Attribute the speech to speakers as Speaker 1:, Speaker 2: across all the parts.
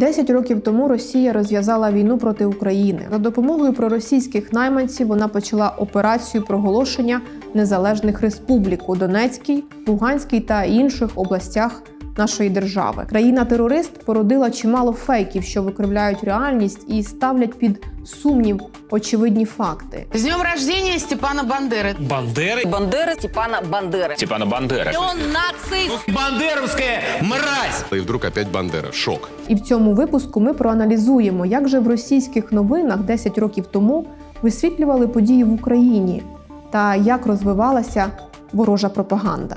Speaker 1: Десять років тому Росія розв'язала війну проти України. За допомогою проросійських найманців вона почала операцію проголошення незалежних республік у Донецькій, Луганській та інших областях нашої держави. Країна-терорист породила чимало фейків, що викривляють реальність і ставлять під сумнів очевидні факти.
Speaker 2: С днем рождения Степана Бандеры.
Speaker 3: Бандери?
Speaker 4: Бандери Степана Бандери.
Speaker 3: Степана Бандери.
Speaker 4: Он нацист.
Speaker 3: Бандеровская мразь!
Speaker 5: И вдруг опять Бандера. Шок.
Speaker 1: І в цьому випуску ми проаналізуємо, як же в російських новинах 10 років тому висвітлювали події в Україні та як розвивалася ворожа пропаганда.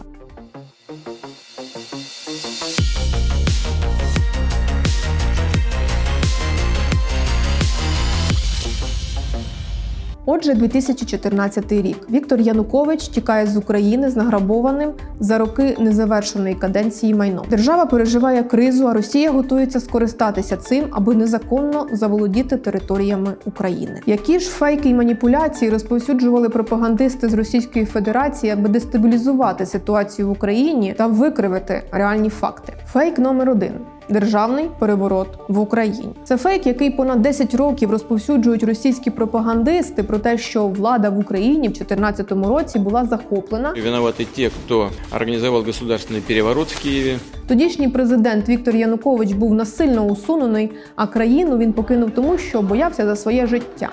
Speaker 1: Отже, 2014 рік Віктор Янукович тікає з України з награбованим за роки незавершеної каденції майном. Держава переживає кризу, а Росія готується скористатися цим, аби незаконно заволодіти територіями України. Які ж фейки і маніпуляції розповсюджували пропагандисти з Російської Федерації, аби дестабілізувати ситуацію в Україні та викривити реальні факти? Фейк номер один. Державний переворот в Україні це фейк, який понад 10 років розповсюджують російські пропагандисти про те, що влада в Україні в 2014 році була захоплена.
Speaker 6: Виноваты те, кто организовал государственный переворот в Киеве.
Speaker 1: Тодішній президент Віктор Янукович був насильно усунений, а країну він покинув тому, що боявся за своє життя.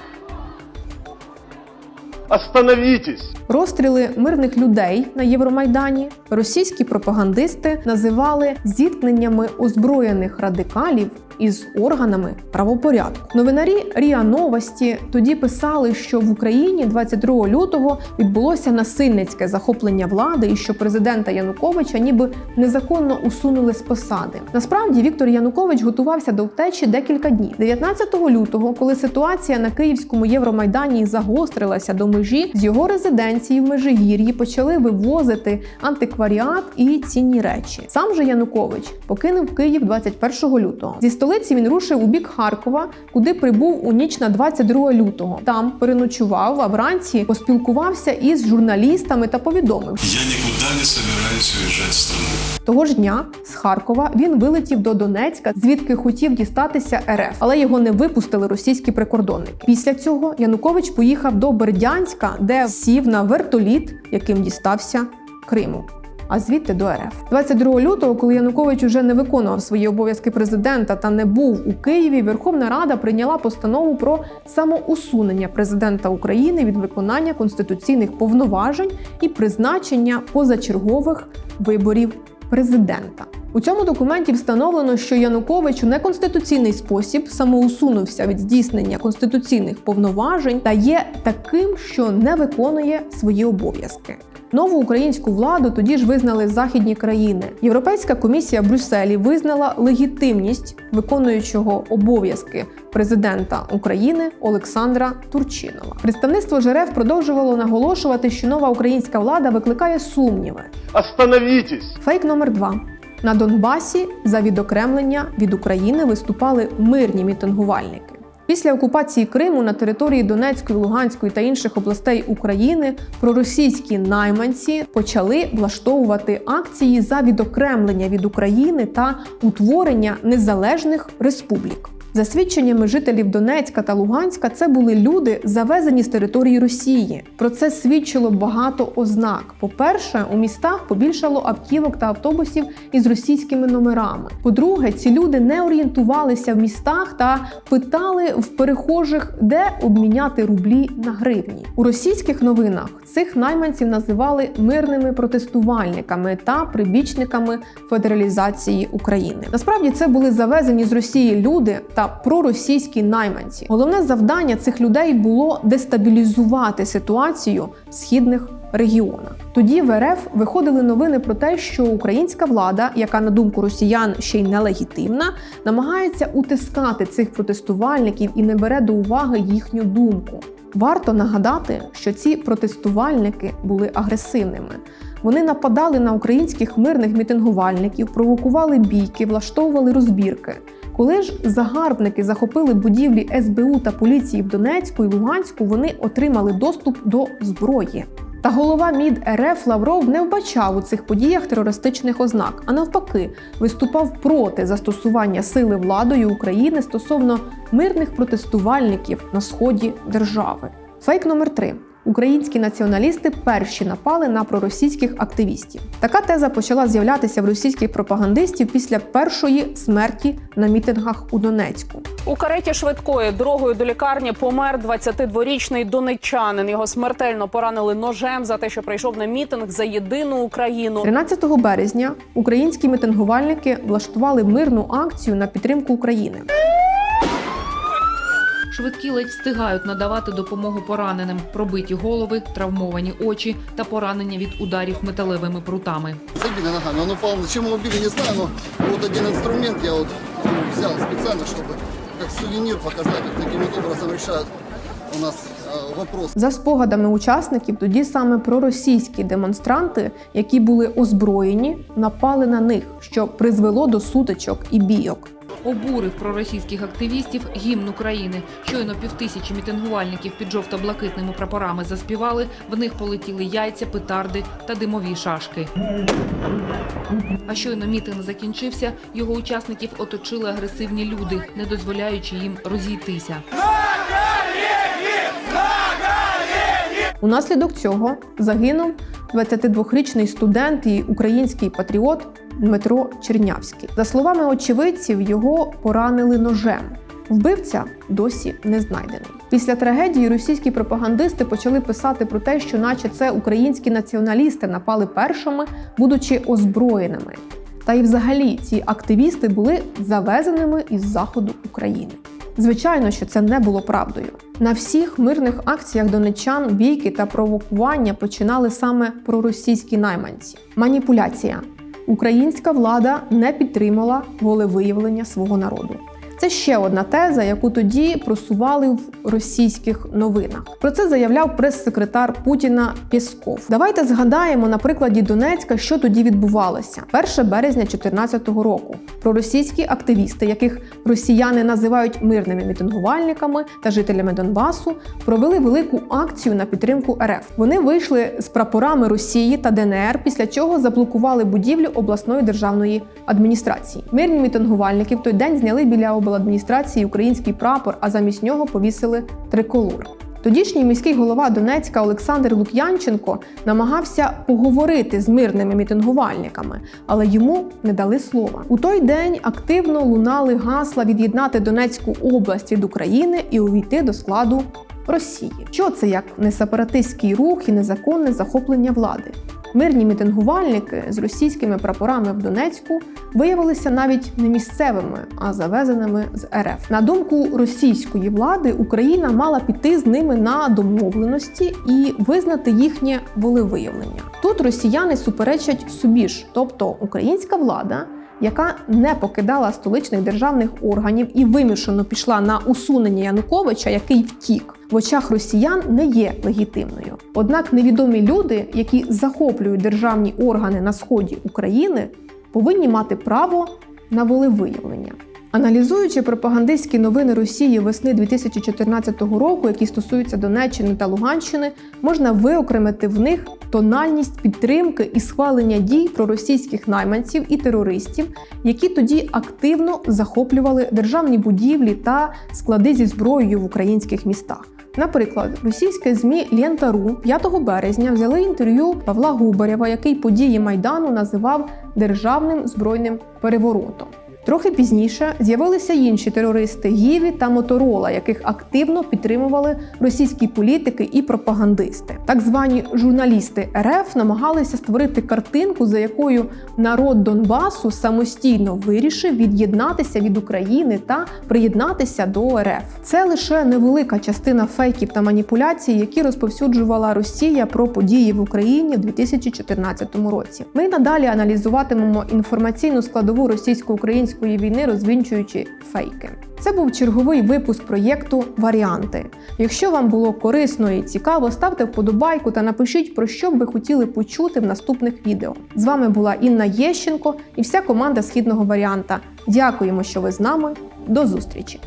Speaker 7: Остановитесь!
Speaker 1: Розстріли мирних людей на Євромайдані російські пропагандисти називали зіткненнями озброєних радикалів із органами правопорядку. Новинарі Ріа Новості тоді писали, що в Україні 22 лютого відбулося насильницьке захоплення влади і що президента Януковича ніби незаконно усунули з посади. Насправді Віктор Янукович готувався до втечі декілька днів. 19 лютого, коли ситуація на київському Євромайдані загострилася до межі, з його резиденції в Межигір'ї почали вивозити антикваріат і цінні речі. Сам же Янукович покинув Київ 21 лютого. Зі столиці він рушив у бік Харкова, куди прибув у ніч на 22 лютого. Там переночував, а вранці поспілкувався із журналістами та повідомив,
Speaker 8: Я не собираюсь уїжджати в страну.
Speaker 1: того ж дня з Харкова він вилетів до Донецька, звідки хотів дістатися РФ, але його не випустили російські прикордонники. Після цього Янукович поїхав до Бердянська, де сів на вертоліт, яким дістався Криму. А звідти до РФ 22 лютого, коли Янукович уже не виконував свої обов'язки президента та не був у Києві, Верховна Рада прийняла постанову про самоусунення президента України від виконання конституційних повноважень і призначення позачергових виборів президента. У цьому документі встановлено, що Янукович у неконституційний спосіб самоусунувся від здійснення конституційних повноважень та є таким, що не виконує свої обов'язки. Нову українську владу тоді ж визнали західні країни. Європейська комісія в Брюсселі визнала легітимність виконуючого обов'язки президента України Олександра Турчинова. Представництво ЖРФ продовжувало наголошувати, що нова українська влада викликає сумніви.
Speaker 7: Остановитесь!
Speaker 1: Фейк номер два. На Донбасі за відокремлення від України виступали мирні мітингувальники. Після окупації Криму на території Донецької, Луганської та інших областей України проросійські найманці почали влаштовувати акції за відокремлення від України та утворення незалежних республік. За свідченнями жителів Донецька та Луганська, це були люди, завезені з території Росії. Про це свідчило багато ознак. По-перше, у містах побільшало автівок та автобусів із російськими номерами. По-друге, ці люди не орієнтувалися в містах та питали в перехожих, де обміняти рублі на гривні. У російських новинах цих найманців називали мирними протестувальниками та прибічниками федералізації України. Насправді це були завезені з Росії люди та проросійські найманці. Головне завдання цих людей було дестабілізувати ситуацію в східних регіонах. Тоді в РФ виходили новини про те, що українська влада, яка на думку росіян ще й нелегітимна, намагається утискати цих протестувальників і не бере до уваги їхню думку. Варто нагадати, що ці протестувальники були агресивними. Вони нападали на українських мирних мітингувальників, провокували бійки, влаштовували розбірки. Коли ж загарбники захопили будівлі СБУ та поліції в Донецьку і Луганську, вони отримали доступ до зброї. Та голова МІД РФ Лавров не вбачав у цих подіях терористичних ознак, а навпаки, виступав проти застосування сили владою України стосовно мирних протестувальників на сході держави. Фейк номер 3 Українські націоналісти перші напали на проросійських активістів. Така теза почала з'являтися в російських пропагандистів після першої смерті на мітингах у Донецьку.
Speaker 5: У кареті швидкої дорогою до лікарні помер 22-річний донеччанин. Його смертельно поранили ножем за те, що прийшов на мітинг за єдину Україну.
Speaker 1: 13 березня українські мітингувальники влаштували мирну акцію на підтримку України.
Speaker 9: Швидкі ледь встигають надавати допомогу пораненим, пробиті голови, травмовані очі та поранення від ударів металевими прутами.
Speaker 10: Забили ногами. Он упал. Зачем его били, не знаю, но вот один инструмент я вот ну, взял специально, чтобы как сувенир показать. Вот таким вот образом решают у нас э, вопрос.
Speaker 1: За спогадами учасників, тоді саме проросійські демонстранти, які були озброєні, напали на них, що призвело до сутичок і бійок.
Speaker 9: Обурив проросійських активістів гімн України. Щойно півтисячі мітингувальників під жовто-блакитними прапорами заспівали. В них полетіли яйця, петарди та димові шашки. А щойно мітинг закінчився, його учасників оточили агресивні люди, не дозволяючи їм розійтися.
Speaker 1: Унаслідок цього загинув 22-річний студент і український патріот Дмитро Чернявський. За словами очевидців, його поранили ножем. Вбивця досі не знайдений. Після трагедії російські пропагандисти почали писати про те, що, наче це українські націоналісти напали першими, будучи озброєними. Та й взагалі ці активісти були завезеними із заходу України. Звичайно, що це не було правдою. На всіх мирних акціях донеччан бійки та провокування починали саме проросійські найманці. Маніпуляція. Українська влада не підтримала волевиявлення свого народу. Це ще одна теза, яку тоді просували в російських новинах. Про це заявляв прес-секретар Путіна Пєсков. Давайте згадаємо на прикладі Донецька, що тоді відбувалося. 1 березня 2014 року. Проросійські активісти, яких росіяни називають мирними мітингувальниками та жителями Донбасу, провели велику акцію на підтримку РФ. Вони вийшли з прапорами Росії та ДНР, після чого заблокували будівлю обласної державної адміністрації. Мирні мітингувальники в той день зняли біля обладміністрації український прапор, а замість нього повісили триколор. Тодішній міський голова Донецька Олександр Лук'янченко намагався поговорити з мирними мітингувальниками, але йому не дали слова. У той день активно лунали гасла від'єднати Донецьку область від України і увійти до складу Росії. Що це як не сепаратистський рух і незаконне захоплення влади? Мирні мітингувальники з російськими прапорами в Донецьку виявилися навіть не місцевими, а завезеними з РФ. На думку російської влади, Україна мала піти з ними на домовленості і визнати їхнє волевиявлення. Тут росіяни суперечать собі ж, тобто українська влада. Яка не покидала столичних державних органів і вимушено пішла на усунення Януковича, який втік, в очах росіян не є легітимною. Однак невідомі люди, які захоплюють державні органи на сході України, повинні мати право на волевиявлення. Аналізуючи пропагандистські новини Росії весни 2014 року, які стосуються Донеччини та Луганщини, можна виокремити в них тональність підтримки і схвалення дій проросійських найманців і терористів, які тоді активно захоплювали державні будівлі та склади зі зброєю в українських містах. Наприклад, російське змі Лєнта.ру 5 березня взяли інтерв'ю Павла Губарєва, який події майдану називав державним збройним переворотом. Трохи пізніше з'явилися інші терористи Гіві та Моторола, яких активно підтримували російські політики і пропагандисти. Так звані журналісти РФ намагалися створити картинку, за якою народ Донбасу самостійно вирішив від'єднатися від України та приєднатися до РФ. Це лише невелика частина фейків та маніпуляцій, які розповсюджувала Росія про події в Україні в 2014 році. Ми надалі аналізуватимемо інформаційну складову російсько-української війни, розвінчуючи фейки. Це був черговий випуск проєкту Варіанти. Якщо вам було корисно і цікаво, ставте вподобайку та напишіть про що б ви хотіли почути в наступних відео. З вами була Інна Єщенко і вся команда східного варіанта. Дякуємо, що ви з нами. До зустрічі!